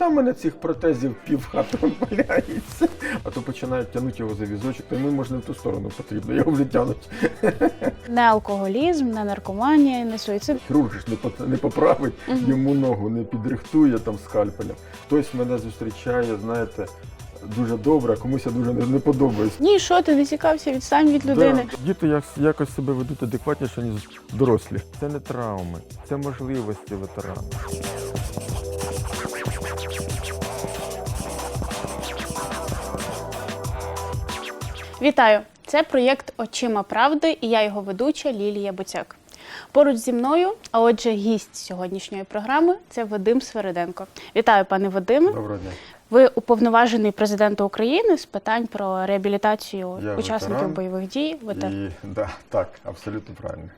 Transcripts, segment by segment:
Там в мене цих протезів пів хати валяється. А то починають тягнути його за візочок, то йому може не в ту сторону потрібно, його вже тягнуть. Не алкоголізм, не наркоманія, не суїцид. Хірург ж не, по- не поправить, йому ногу не підрихтує там скальпелем. Хтось мене зустрічає, знаєте, дуже добре, а комусь я дуже не, не подобаюсь. Ні, що ти не цікався, відстань від людини. Да. Діти як, якось себе ведуть адекватніше, ніж дорослі. Це не травми, це можливості ветерана. Вітаю! Це проєкт Очима правди і я його ведуча Лілія Буцяк. Поруч зі мною, а отже, гість сьогоднішньої програми це Вадим Свериденко. Вітаю, пане Вадиме. Доброго дня. Ви уповноважений президента України з питань про реабілітацію Я учасників ветеран. бойових дій. Ветер... І, да, так, абсолютно правильно.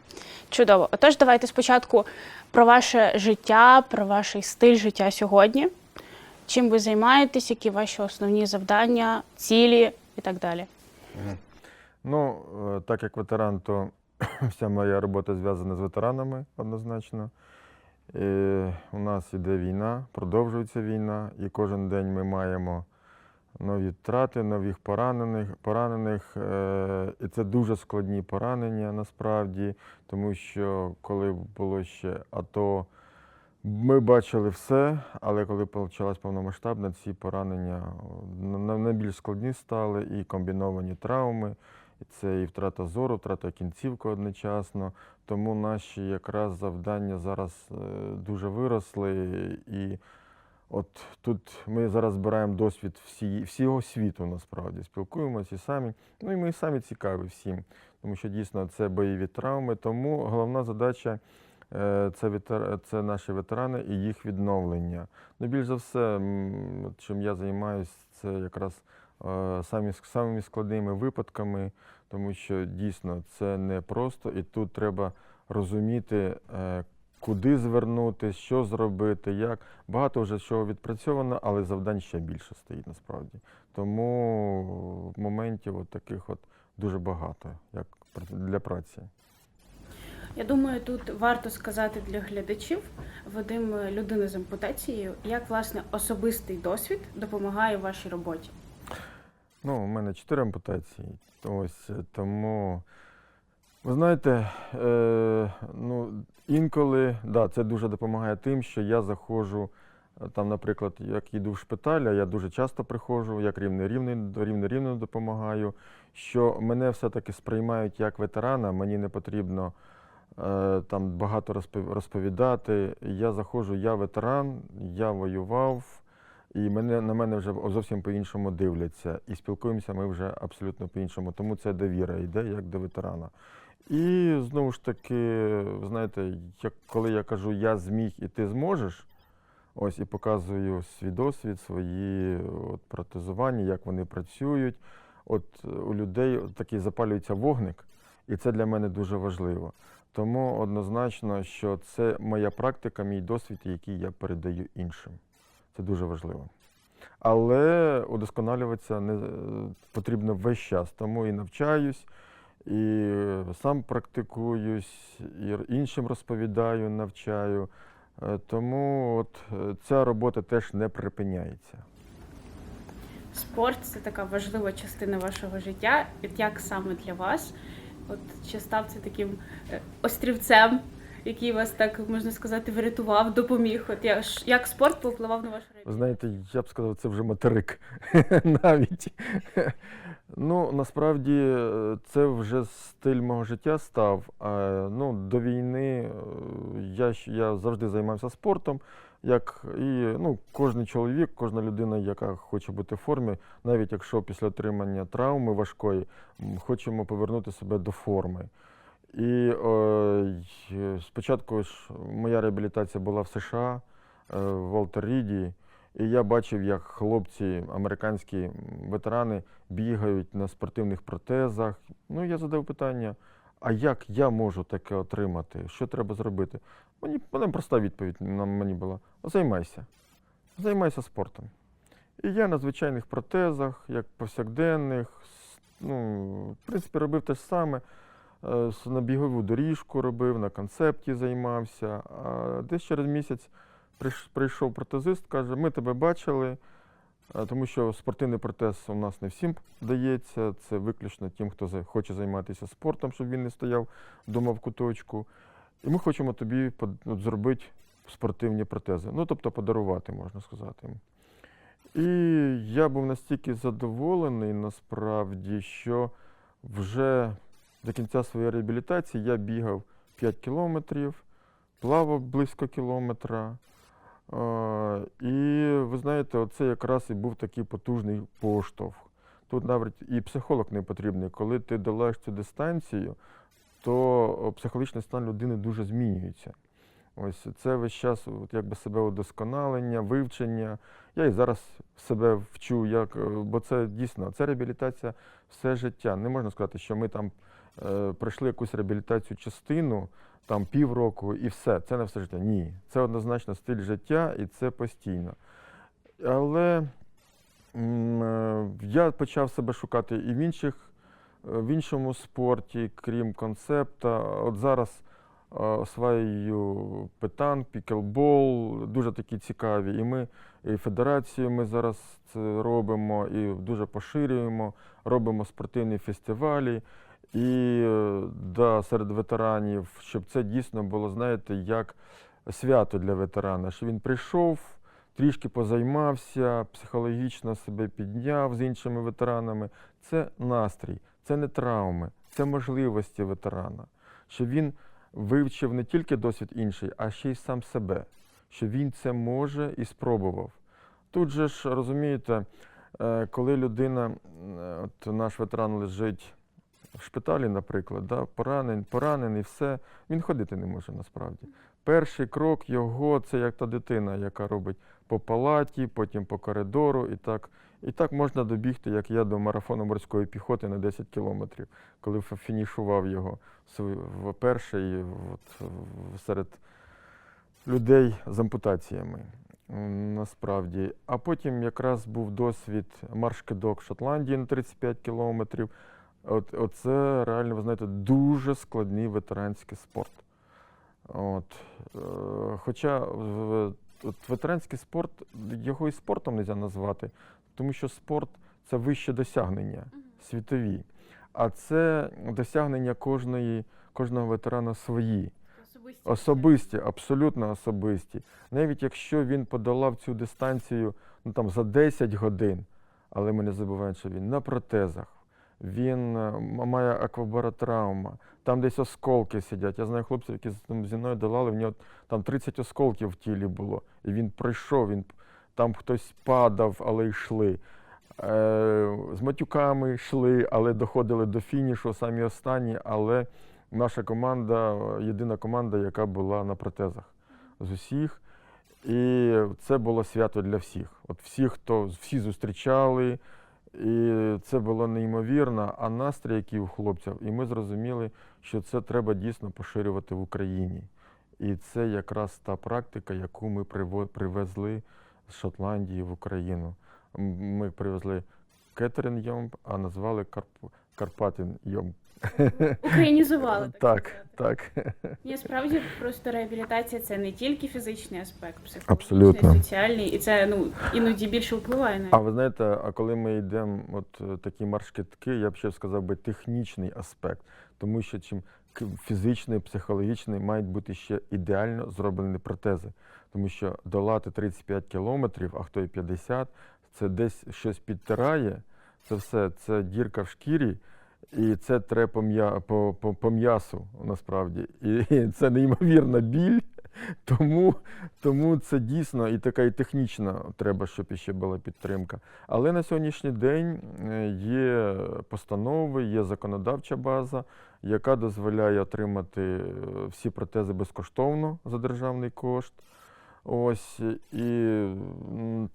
Чудово. Отож, давайте спочатку про ваше життя, про ваш стиль життя сьогодні. Чим ви займаєтесь, які ваші основні завдання, цілі і так далі. Ну, е, так як ветеран, то вся моя робота зв'язана з ветеранами однозначно. Е, У нас іде війна, продовжується війна, і кожен день ми маємо нові втрати, нових поранених, поранених. е, І це дуже складні поранення насправді, тому що коли було ще АТО, ми бачили все, але коли почалась повномасштабна, ці поранення на- найбільш складні стали і комбіновані травми. І Це і втрата зору, втрата кінцівки одночасно. Тому наші якраз завдання зараз е, дуже виросли. І от тут ми зараз збираємо досвід всі, всього світу насправді, спілкуємося самі. Ну і ми самі цікаві всім, тому що дійсно це бойові травми. Тому головна задача е, це, ветер... це наші ветерани і їх відновлення. Ну, більш за все, чим я займаюся, це якраз е, самі, самими складними випадками, тому що дійсно це не просто, і тут треба розуміти, е, куди звернутися, що зробити, як. Багато вже чого відпрацьовано, але завдань ще більше стоїть насправді. Тому моментів от таких от дуже багато, як для праці. Я думаю, тут варто сказати для глядачів, Вадим е, людина з ампутацією, як власне особистий досвід допомагає вашій роботі. Ну, у мене чотири ампутації. Ось е, тому, ви знаєте, е, ну, інколи да, це дуже допомагає тим, що я заходжу, е, там, наприклад, як йду в шпиталь, а я дуже часто приходжу, як рівний рівний, до рівне рівно допомагаю, що мене все-таки сприймають як ветерана, мені не потрібно там багато розповідати. Я заходжу, я ветеран, я воював. І мене, на мене вже зовсім по-іншому дивляться. І спілкуємося ми вже абсолютно по-іншому. Тому це довіра йде як до ветерана. І знову ж таки, знаєте, як, коли я кажу я зміг і ти зможеш, ось і показую свій досвід, свої от, протезування, як вони працюють. От е, у людей такий запалюється вогник, і це для мене дуже важливо. Тому однозначно, що це моя практика, мій досвід, який я передаю іншим. Це дуже важливо. Але удосконалюватися не е, потрібно весь час. Тому і навчаюсь, і сам практикуюсь, і іншим розповідаю, навчаю. Е, Тому от е, ця робота теж не припиняється. Спорт це така важлива частина вашого життя. Як саме для вас? От чи став це таким е, острівцем, який вас так можна сказати врятував, допоміг? От я- ж- як спорт повпливав на вашу Ви знаєте, я б сказав, це вже материк навіть. Ну, насправді, е, це вже стиль мого життя став. Ну, до війни е, я, я завжди займався спортом. Як і ну, кожен чоловік, кожна людина, яка хоче бути в формі, навіть якщо після отримання травми важкої, хочемо повернути себе до форми. І е, спочатку ж моя реабілітація була в США, е, в Волтер Ріді. І я бачив, як хлопці, американські ветерани бігають на спортивних протезах. Ну, я задав питання: а як я можу таке отримати? Що треба зробити? Мені вона проста відповідь на мені була: займайся. Займайся спортом. І я на звичайних протезах, як повсякденних, ну, в принципі, робив те ж саме. Е, На бігову доріжку робив, на концепті займався. А десь через місяць прийшов протезист, каже, ми тебе бачили, тому що спортивний протез у нас не всім дається. Це виключно тим, хто хоче займатися спортом, щоб він не стояв вдома в куточку. І ми хочемо тобі зробити спортивні протези. Ну, тобто подарувати, можна сказати. І я був настільки задоволений насправді, що вже до кінця своєї реабілітації я бігав 5 кілометрів, плавав близько кілометра. І ви знаєте, оце якраз і був такий потужний поштовх. Тут навіть і психолог не потрібний. Коли ти долаєш цю дистанцію, то психологічний стан людини дуже змінюється. Ось це весь час от, якби себе удосконалення, вивчення. Я і зараз себе вчу, як, е, бо це дійсно це реабілітація все життя. Не можна сказати, що ми там пройшли якусь реабілітацію частину, там півроку і все. Це не все життя. Ні. Це однозначно стиль життя і це постійно. Але е, я почав себе шукати і в інших, е, в іншому спорті, крім концепта. От зараз е, осваюю питан, пікелбол, дуже такі цікаві. І ми і федерацію ми зараз це робимо, і дуже поширюємо, робимо спортивні фестивалі. І да, серед ветеранів, щоб це дійсно було, знаєте, як свято для ветерана, що він прийшов, трішки позаймався, психологічно себе підняв з іншими ветеранами. Це настрій, це не травми, це можливості ветерана. Що він вивчив не тільки досвід інший, а ще й сам себе, що він це може і спробував. Тут же ж розумієте, е, коли людина, е, от наш ветеран лежить в шпиталі, наприклад, да, поранений, поранений, все, він ходити не може насправді. Перший крок його це як та дитина, яка робить по палаті, потім по коридору, і так, і так можна добігти, як я до марафону морської піхоти на 10 кілометрів, коли фінішував його в перший от, серед людей з ампутаціями. Насправді. А потім якраз був досвід марш-кидок Шотландії на 35 кілометрів. От, оце реально, ви знаєте, дуже складний ветеранський спорт. От, е, хоча от ветеранський спорт, його і спортом не можна назвати, тому що спорт це вище досягнення світові. А це досягнення кожної, кожного ветерана свої. Особисті. Особисті, абсолютно особисті. Навіть якщо він подолав цю дистанцію ну, там, за 10 годин, але ми не забуваємо, що він на протезах, він е, має аквабаротравма, там десь осколки сидять. Я знаю хлопців, які зі мною долали, в нього там 30 осколків в тілі було. І він пройшов, він, там хтось падав, але йшли. Е, з матюками йшли, але доходили до фінішу, самі останні, але наша команда єдина команда, яка була на протезах з усіх. І це було свято для всіх. От всі, хто всі зустрічали, і це було неймовірно. А настрій, який у хлопців, і ми зрозуміли, що це треба дійсно поширювати в Україні. І це якраз та практика, яку ми привезли з Шотландії в Україну. Ми привезли Кетерін Йомб, а назвали Карп... Карпатин Йомб. Українізували. Так, Так. Ні, справді просто реабілітація це не тільки фізичний аспект, психологічний, соціальний, і це ну іноді більше впливає на А ви знаєте, а коли ми йдемо, от е, такі марш-китки, я б ще сказав би технічний аспект, тому що чим фізичний, психологічний мають бути ще ідеально зроблені протези. Тому що долати 35 кілометрів, а хто і 50, це десь щось підтирає, це все, це дірка в шкірі, і це треба по, по, по, по м'ясу насправді. І це неймовірна біль. Тому, тому це дійсно і така і технічна треба, щоб іще була підтримка. Але на сьогоднішній день е, є постанови, є законодавча база, яка дозволяє отримати е, всі протези безкоштовно за державний кошт. Ось і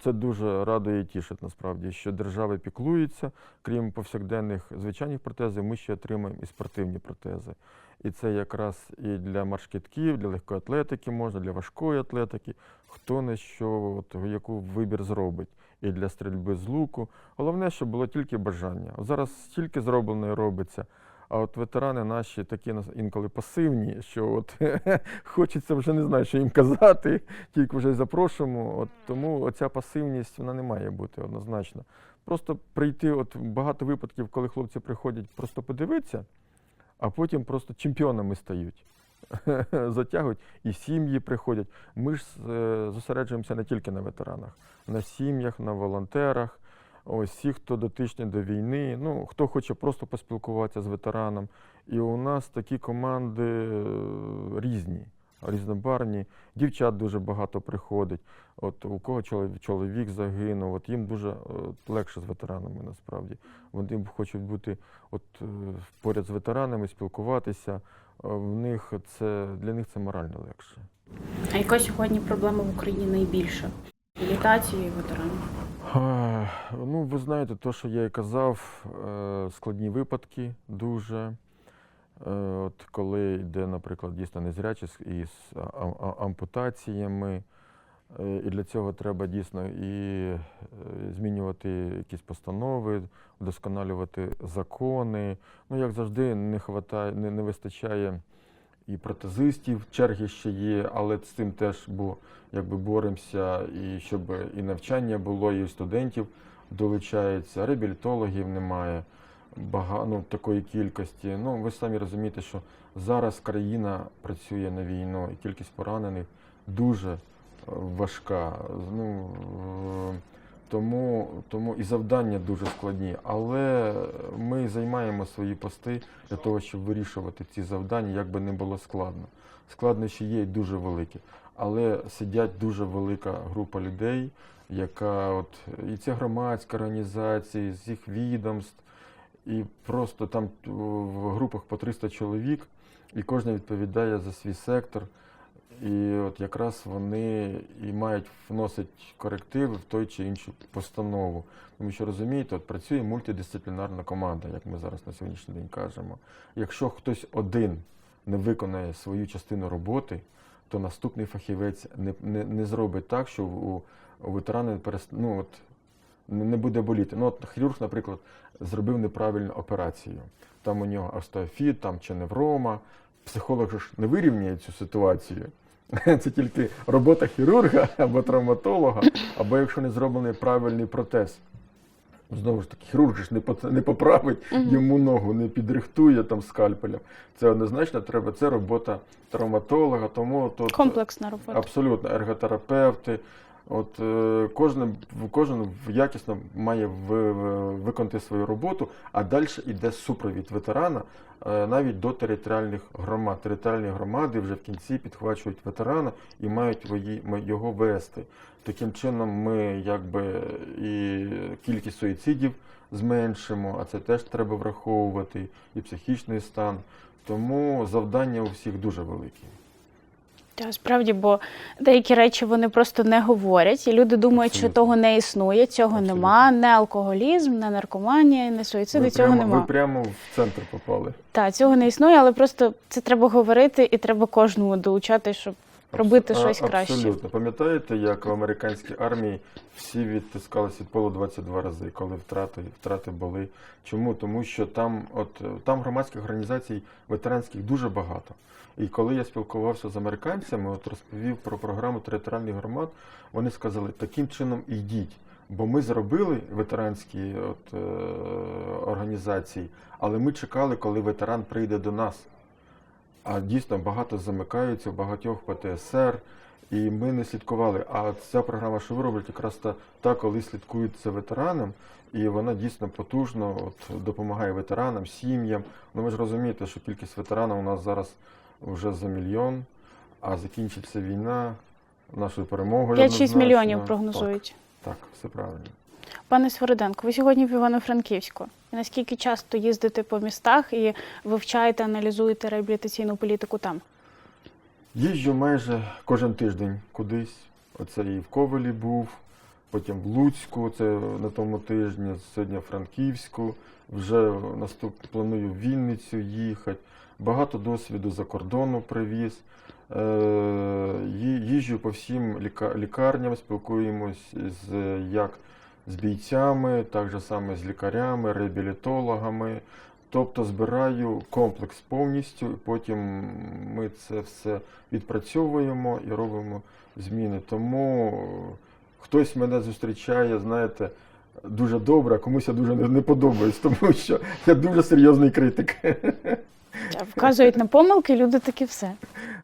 це дуже радує і тішить насправді, що держава піклується, крім повсякденних звичайних протезів, ми ще отримаємо і спортивні протези. І це якраз і для маршкітків, для легкої атлетики можна, для важкої атлетики, хто не що, от, яку вибір зробить. І для стрільби з луку. Головне, щоб було тільки бажання. Зараз стільки зроблено робиться, А от ветерани наші такі інколи пасивні, що от хочеться вже не знаю, що їм казати, тільки вже запрошуємо. От тому оця пасивність вона не має бути однозначно. Просто прийти, от багато випадків, коли хлопці приходять просто подивитися, а потім просто чемпіонами стають. Затягують, і сім'ї приходять. Ми ж е, зосереджуємося не тільки на ветеранах, на сім'ях, на волонтерах. Ось всі, хто дотичні до війни, ну хто хоче просто поспілкуватися з ветераном. І у нас такі команди е, різні, різнобарні. Дівчат дуже багато приходить. От у кого чоловік, загинув, от їм дуже е, легше з ветеранами насправді. Вони хочуть бути от е, поряд з ветеранами, спілкуватися. В них це для них це морально легше. А яка сьогодні проблема в Україні найбільша? Реабілітації ветеранів. Ну, ви знаєте, то, що я і казав, е, складні випадки дуже. Е, От коли йде, наприклад, дійсно незрячість із ампутаціями, е, і для цього треба дійсно і змінювати якісь постанови, вдосконалювати закони. Ну, як завжди, не хватає, не, не вистачає і протезистів, черги ще є, але з цим теж бо, якби боремося, і щоб і навчання було, і студентів долучається, реабілітологів немає бага, ну, такої кількості. Ну, ви самі розумієте, що зараз країна працює на війну, і кількість поранених дуже важка. Ну, е, тому, тому і завдання дуже складні. Але ми займаємо свої пости для того, щоб вирішувати ці завдання, як би не було складно. Складнощі є дуже великі, але сидять дуже велика група людей, яка от і це громадські організації, з їх відомств, і просто там в групах по 300 чоловік, і кожен відповідає за свій сектор. І от якраз вони і мають вносити корективи в той чи іншу постанову. Тому що розумієте, от працює мультидисциплінарна команда, як ми зараз на сьогоднішній день кажемо. Якщо хтось один не виконає свою частину роботи, то наступний фахівець не, не, не зробить так, що у, у ветерани перест... ну, от, не буде боліти. Ну, от хірург, наприклад, зробив неправильну операцію. Там у нього остеофіт, там чи неврома. Психолог ж не вирівнює цю ситуацію. Це тільки робота хірурга або травматолога, або якщо не зроблений правильний протез. Знову ж таки, хірург ж не, не поправить йому ногу, не підрихтує там скальпелем. Це однозначно треба, це робота травматолога, тому тут Комплексна робота. Абсолютно, ерготерапевти. От е, кожен, кожен якісно має виконати свою роботу, а далі йде супровід ветерана е, навіть до територіальних громад. Територіальні громади вже в кінці підхвачують ветерана і мають його вести. Таким чином, ми якби і кількість суїцидів зменшимо, а це теж треба враховувати, і психічний стан. Тому завдання у всіх дуже великі. Та справді, бо деякі речі вони просто не говорять, і люди думають, що того не існує, цього Абсолютно. нема, не алкоголізм, не наркоманія, не суїциди, ви, цього прямо, нема. ви прямо в центр попали. Та цього не існує, але просто це треба говорити, і треба кожному долучати, щоб робити Абсо- щось краще. Абсолютно. Пам'ятаєте, як в американській армії всі відтискалися від полу 22 рази, коли втрати, втрати були. Чому? Тому що там, от, там громадських організацій ветеранських дуже багато. І коли я спілкувався з американцями, от розповів про програму територіальних громад, вони сказали, таким чином йдіть. Бо ми зробили ветеранські от, е, організації, але ми чекали, коли ветеран прийде до нас. А дійсно багато замикаються, багатьох ПТСР, і ми не слідкували. А ця програма, що ви робите, якраз та, та коли слідкують за ветераном, і вона дійсно потужно от, допомагає ветеранам, сім'ям. Ну ви ж розумієте, що кількість ветеранів у нас зараз вже за мільйон, а закінчиться війна нашою перемогою. 5-6 мільйонів прогнозують. Так, так, все правильно. Пане Свириденко, ви сьогодні в Івано-Франківську. Наскільки часто їздите по містах і вивчаєте, аналізуєте реабілітаційну політику там? Їжджу майже кожен тиждень кудись. Оце і в Ковелі був, потім в Луцьку, це на тому тижні, сьогодні в Франківську. Вже наступ планую в Вінницю їхати. Багато досвіду за кордону привіз. Е, Їжджу по всім лікарням, спілкуємось з як з бійцями, так же саме з лікарями, реабілітологами. Тобто збираю комплекс повністю, і потім ми це все відпрацьовуємо і робимо зміни. Тому хтось мене зустрічає, знаєте, дуже добре, а комусь я дуже не подобаюсь, тому що я дуже серйозний критик. Вказують на помилки, люди такі все.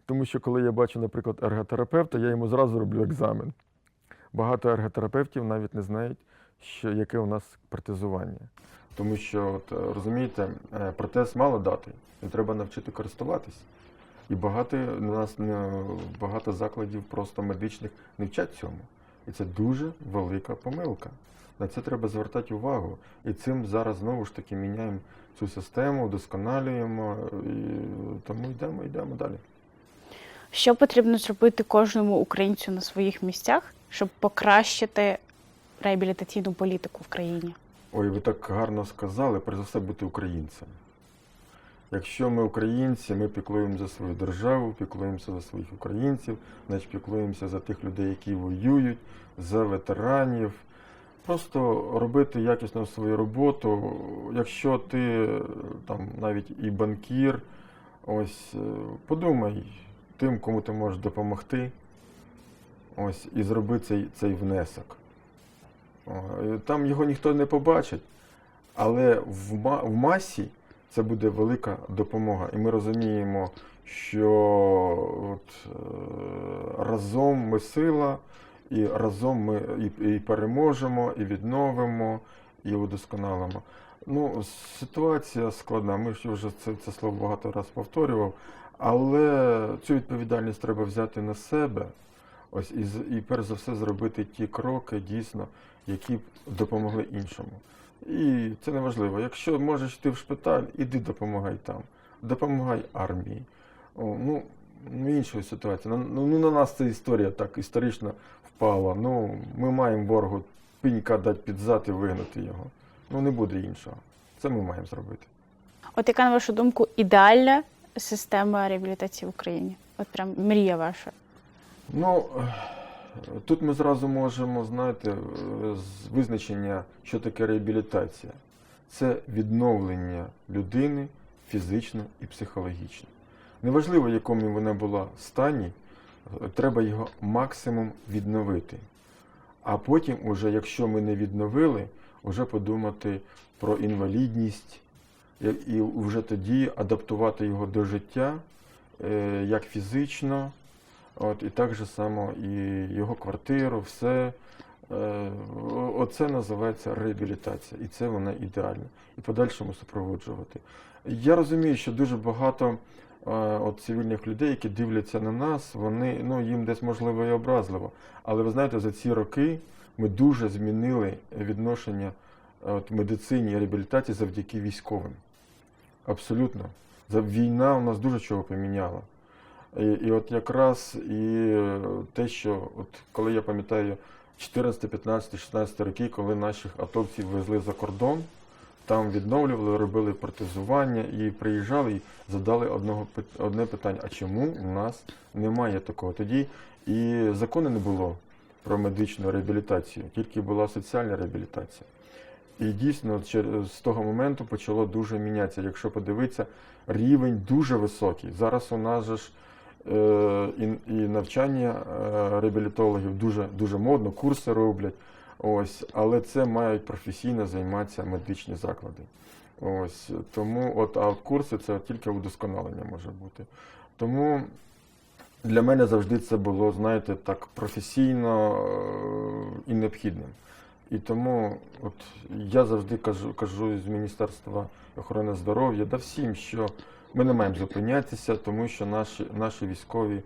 Тому що коли я бачу, наприклад, ерготерапевта, я йому зразу роблю екзамен. Багато ерготерапевтів навіть не знають, що, яке у нас протезування. Тому що, от, е, розумієте, е, протез мало дати, і треба навчити користуватись. І багато у нас не, багато закладів просто медичних не вчать цьому. І це дуже велика помилка. На це треба звертати увагу. І цим зараз знову ж таки міняємо цю систему, удосконалюємо, і тому йдемо, йдемо далі. Що потрібно зробити кожному українцю на своїх місцях, щоб покращити реабілітаційну політику в країні? Ой, ви так гарно сказали, перш за все бути українцем. Якщо ми українці, ми піклуємо за свою державу, піклуємося за своїх українців, значить піклуємося за тих людей, які воюють, за ветеранів. Просто робити якісно свою роботу. Якщо ти там навіть і банкір, ось е, подумай тим, кому ти можеш допомогти. Ось, і зроби цей, цей внесок. Там його ніхто не побачить, але в, в масі це буде велика допомога. І ми розуміємо, що от, е, разом ми сила, і разом ми і, і переможемо, і відновимо, і удосконалимо. Ну, ситуація складна. Ми ж вже це, це слово багато разів повторював, але цю відповідальність треба взяти на себе. Ось і, і перш за все зробити ті кроки дійсно, які б допомогли іншому. І це не важливо. Якщо можеш йти в шпиталь, іди допомагай там. Допомагай армії. О, ну, ну, іншої ситуації. Ну, ну, на нас ця історія так історично впала. Ну, ми маємо ворогу пенька дати під зад і вигнати його. Ну, не буде іншого. Це ми маємо зробити. От яка, на вашу думку, ідеальна система реабілітації в Україні? От прям мрія ваша. Ну, тут ми зразу можемо, знаєте, з визначення, що таке реабілітація. Це відновлення людини фізично і психологічно. Неважливо, в якому вона була стані, е, треба його максимум відновити. А потім, уже, якщо ми не відновили, вже подумати про інвалідність і- вже тоді адаптувати його до життя е, як фізично, От, і так же само і його квартиру, все. Е, Оце називається реабілітація, і це вона ідеальна. І подальшому супроводжувати. Я розумію, що дуже багато от, цивільних людей, які дивляться на нас, вони, ну, їм десь можливо і образливо. Але ви знаєте, за ці роки ми дуже змінили відношення е, от, медицині і реабілітації завдяки військовим. Абсолютно. Війна у нас дуже чого поміняла. І, і от якраз і е, те, що от коли я пам'ятаю 14, 15, 16 роки, коли наших атовців везли за кордон, там відновлювали, робили протезування і приїжджали і задали одного одне питання: а чому у нас немає такого? Тоді і закону не було про медичну реабілітацію, тільки була соціальна реабілітація. І дійсно з того моменту почало дуже мінятися. Якщо подивитися, рівень дуже високий. Зараз у нас же ж е, і, навчання е, реабілітологів дуже, дуже модно, курси роблять. Ось, але це мають професійно займатися медичні заклади. Ось, тому от, а курси це тільки удосконалення може бути. Тому для мене завжди це було, знаєте, так професійно е, і необхідним. І тому от я завжди кажу, кажу з Міністерства охорони здоров'я да всім, що ми не маємо зупинятися, тому що наші, наші військові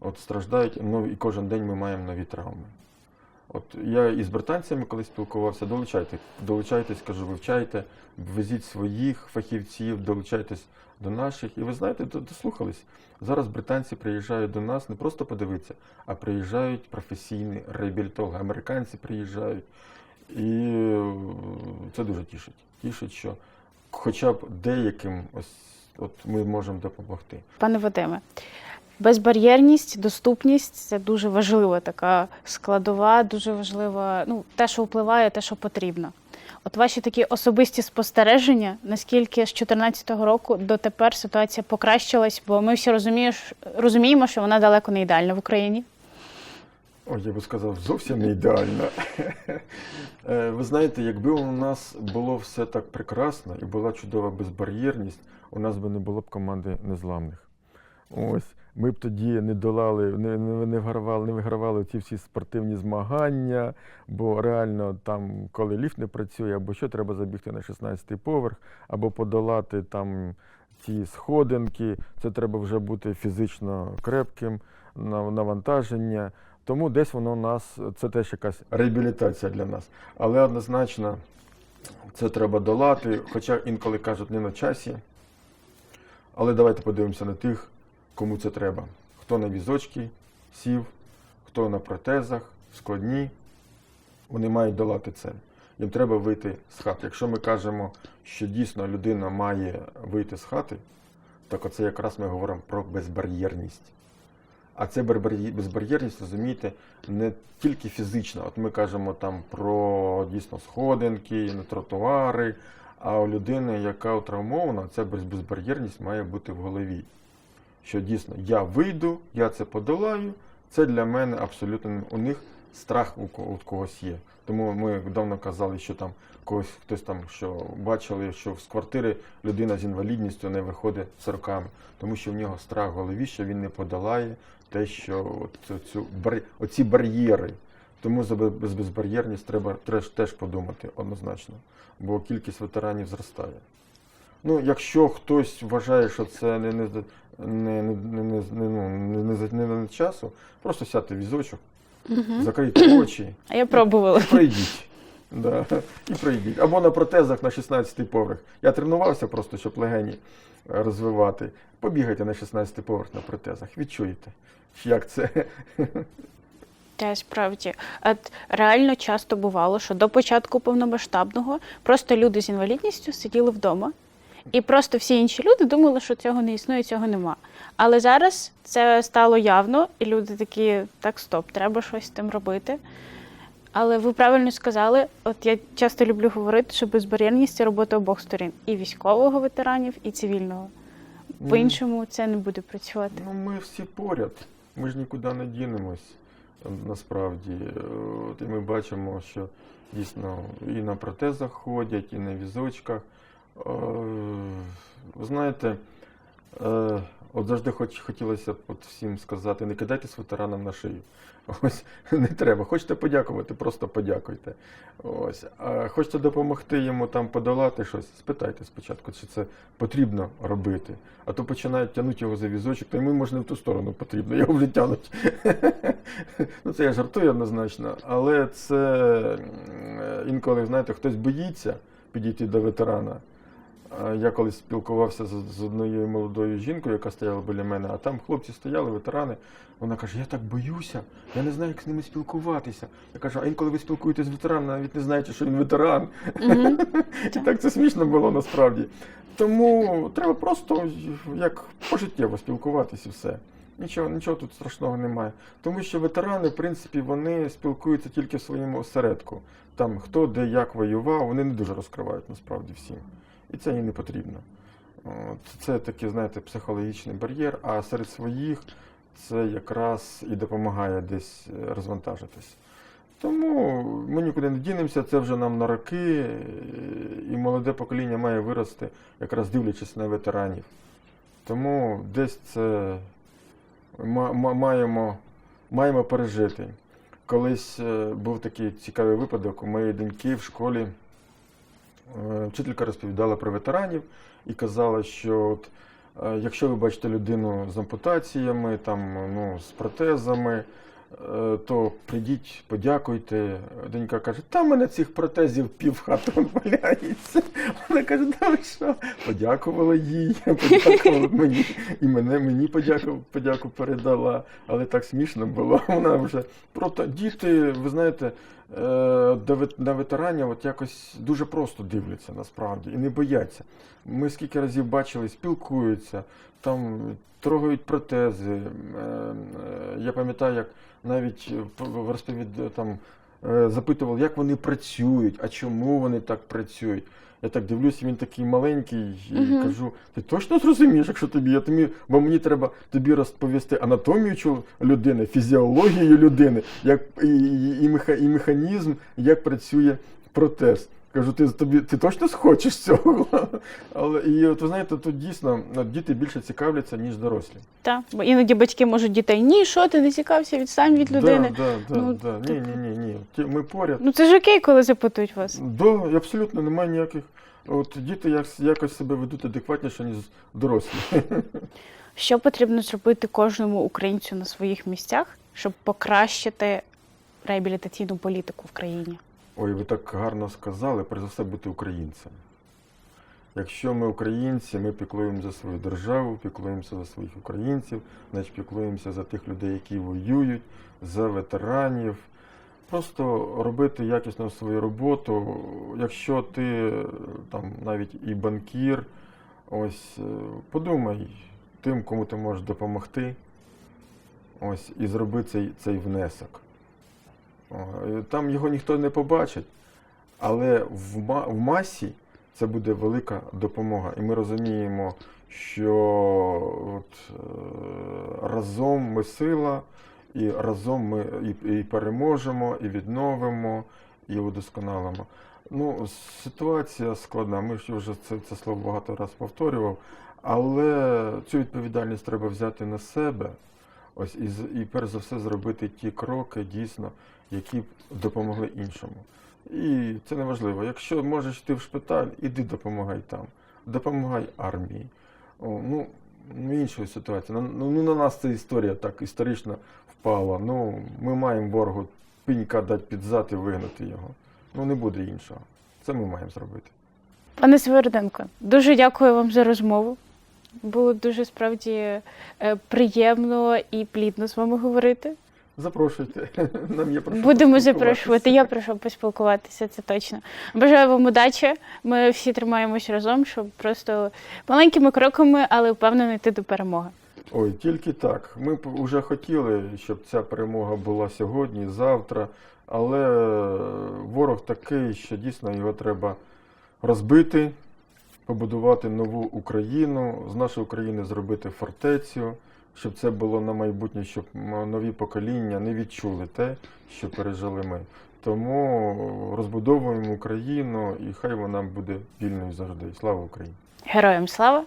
от страждають, ну, і кожен день ми маємо нові травми. От я із британцями коли спілкувався, долучайте, долучайтесь, кажу, вивчайте, везіть своїх фахівців, долучайтесь до наших. І ви знаєте, до- дослухались. Зараз британці приїжджають до нас не просто подивитися, а приїжджають професійні реабілітологи. Американці приїжджають. І е, це дуже тішить. Тішить, що хоча б деяким ось от ми можемо допомогти. Пане Вадиме, безбар'єрність, доступність це дуже важлива така складова, дуже важлива, ну, те, що впливає, те, що потрібно. От ваші такі особисті спостереження, наскільки з 2014 року до тепер ситуація покращилась, бо ми всі розуміємо, що вона далеко не ідеальна в Україні. Ой, я би сказав, зовсім не ідеально. Е, Ви знаєте, якби у нас було все так прекрасно і була чудова безбар'єрність, у нас би не було б команди незламних. Ось. Ми б тоді не долали, не, не, не, вигравали, не вигравали ці всі спортивні змагання, бо реально там, коли ліфт не працює, або що треба забігти на 16-й поверх, або подолати там ті сходинки, це треба вже бути фізично крепким, на- навантаження. Тому десь воно у нас, це теж якась реабілітація для нас. Але однозначно це треба долати, хоча інколи кажуть не на часі. Але давайте подивимося на тих, кому це треба. Хто на візочки сів, хто на протезах, складні. Вони мають долати це. Їм треба вийти з хати. Якщо ми кажемо, що дійсно людина має вийти з хати, так оце якраз ми говоримо про безбар'єрність. А це безбар'єрність, розумієте, не тільки фізична. От ми кажемо там про дійсно сходинки, тротуари. А у людини, яка травмована, ця безбар'єрність має бути в голові. Що дійсно я вийду, я це подолаю. Це для мене абсолютно у них страх у когось є. Тому ми давно казали, що там когось хтось там що бачили, що з квартири людина з інвалідністю не виходить з роками, тому що в нього страх в голові, що він не подолає те, що от цю оці бар'єри. Тому за безбар'єрність треба теж, подумати однозначно, бо кількість ветеранів зростає. Ну, якщо хтось вважає, що це не, не, не, не, не, не, ну, не, не, не на часу, просто сядьте в візочок, закрийте очі А я пробувала. і пройдіть. Да, і пройдіть. Або на протезах на 16-й поверх. Я тренувався просто, щоб легені е, розвивати. Побігайте на 16-й поверх на протезах, відчуєте, як це. Та справді, от реально часто бувало, що до початку повномасштабного просто люди з інвалідністю сиділи вдома, і просто всі інші люди думали, що цього не існує, цього нема. Але зараз це стало явно, і люди такі, так, стоп, треба щось з тим робити. Але ви правильно сказали, от я часто люблю говорити, що безбар'єрність це робота обох сторін: і військового ветеранів, і цивільного. По-іншому це не буде працювати. Ну, ми всі поряд. Ми ж нікуди не дінемось е, насправді. Е, От, і ми бачимо, що дійсно і на протезах ходять, і на візочках. Е, Ви знаєте, е, от завжди хоч, хотілося б от всім сказати, не кидайтесь ветеранам на шию. Ось не треба. Хочете подякувати, просто подякуйте. Ось. А хочете допомогти йому там подолати щось, спитайте спочатку, чи це потрібно робити. А то починають тягнути його за візочок, та йому може не в ту сторону потрібно, його вже тягнуть. ну це я жартую однозначно, але це інколи, знаєте, хтось боїться підійти до ветерана. Я колись спілкувався з, з однією молодою жінкою, яка стояла біля мене, а там хлопці стояли, ветерани. Вона каже: Я так боюся, я не знаю, як з ними спілкуватися. Я кажу, а інколи ви спілкуєтесь з ветераном, навіть не знаєте, що він ветеран. І так це смішно було насправді. Тому треба просто як пожиттєво спілкуватися і все. Нічого, нічого тут страшного немає. Тому що ветерани, в принципі, вони спілкуються тільки в своєму осередку. Там хто де як воював, вони не дуже розкривають насправді всім. І це їм не потрібно. Це такий, знаєте, психологічний бар'єр, а серед своїх це якраз і допомагає десь е, розвантажитись. Тому ми нікуди не дінемося, це вже нам на роки, е, і молоде покоління має вирости, якраз дивлячись на ветеранів. Тому десь це ма- ма- маємо, маємо пережити. Колись е, був такий цікавий випадок у моєї доньки в школі. Е, Вчителька розповідала про ветеранів і казала, що от, е, якщо ви бачите людину з ампутаціями, там, ну, з протезами, е, то прийдіть, подякуйте. Донька каже, та в мене цих протезів пів хати валяється. Вона каже, да ви що? Подякувала їй, подякувала мені, і мене мені подяку, подяку передала. Але так смішно було. Вона вже просто діти, ви знаєте, на ветеранів от якось дуже просто дивляться насправді і не бояться. Ми скільки разів бачили, спілкуються, там трогають протези. Е, е, Я пам'ятаю, як навіть в- там запитували, як вони працюють, а чому вони так працюють. Я так дивлюся, він такий маленький, і Мгм. кажу: ти точно зрозумієш, якщо тобі, я тобі, бо мені треба тобі розповісти анатомію чол- людини, фізіологію людини, як і, і, і, меха, і механізм, як працює протез. Кажу, ти тобі ти точно схочеш цього? Але і от ви знаєте, тут дійсно діти більше цікавляться, ніж дорослі. Так, бо іноді батьки можуть дітей, ні, що ти не цікався, відстань від людини. Да, Ну, да. Ні, типу. ні, ні, ні. Ті- Ми поряд. Ну це ж окей, коли запитують вас. Да, абсолютно немає ніяких. От діти як, якось себе ведуть адекватніше, ніж дорослі. Що потрібно зробити кожному українцю на своїх місцях, щоб покращити реабілітаційну політику в країні? Ой, ви так гарно сказали, перш за все бути українцем. Якщо ми українці, ми піклуємося за свою державу, піклуємося за своїх українців, значить піклуємося за тих людей, які воюють, за ветеранів. Просто робити якісно свою роботу. Якщо ти там навіть і банкір, ось е, подумай тим, кому ти можеш допомогти. Ось, і зроби цей, цей внесок. Там його ніхто не побачить, але в, ма- в масі це буде велика допомога. І ми розуміємо, що от, е, разом ми сила, і разом ми і, і переможемо, і відновимо, і удосконалимо. Ну, ситуація складна. Ми вже це, це слово багато разів повторював, але цю відповідальність треба взяти на себе. Ось і, і перш за все зробити ті кроки дійсно, які б допомогли іншому. І це не важливо. Якщо можеш йти в шпиталь, іди допомагай там. Допомагай армії. О, ну, ну іншої ситуації. Ну, ну, на нас ця історія так історично впала. Ну, ми маємо ворогу пенька дати під зад і вигнати його. Ну, не буде іншого. Це ми маємо зробити. Пане Северденко, дуже дякую вам за розмову. Було дуже справді е, приємно і плідно з вами говорити. Запрошуйте. Нам є про що Будемо запрошувати. Я прошу поспілкуватися, це точно. Бажаю вам удачі. Ми всі тримаємось разом, щоб просто маленькими кроками, але впевнено йти до перемоги. Ой, тільки так. Ми б вже хотіли, щоб ця перемога була сьогодні, завтра, але ворог такий, що дійсно його треба розбити, побудувати нову Україну, з нашої України зробити фортецю, щоб це було на майбутнє, щоб нові покоління не відчули те, що пережили ми. Тому розбудовуємо Україну, і хай вона буде вільною завжди. Слава Україні! Героям слава!